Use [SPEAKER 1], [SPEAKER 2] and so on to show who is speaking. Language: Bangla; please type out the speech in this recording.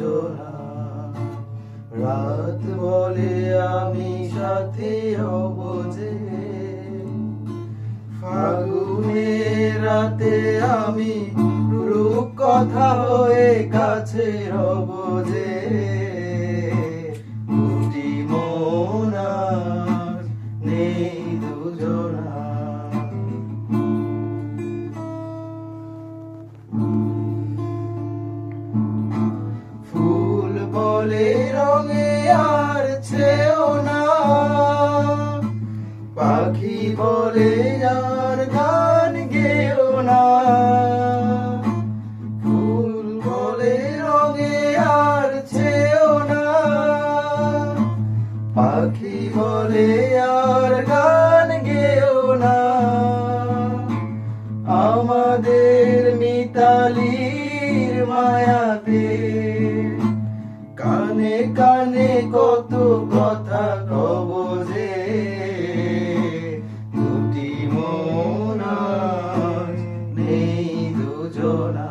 [SPEAKER 1] দুজনা রাত বলে আমি সাথে হব যে। ফাগুনের রাতে আমি রূপ কথা হয়ে কাছে মন নেই দুজনা বলে রঙে আর ছেও না। পাখি বলে আর গান গেও না। ফুল বলে রঙে আর ছেও না। পাখি বলে আর গান গেও না। আমাদের মিতালির মায়াতে কত কথা কব যে দুটি মন নেই দুজনা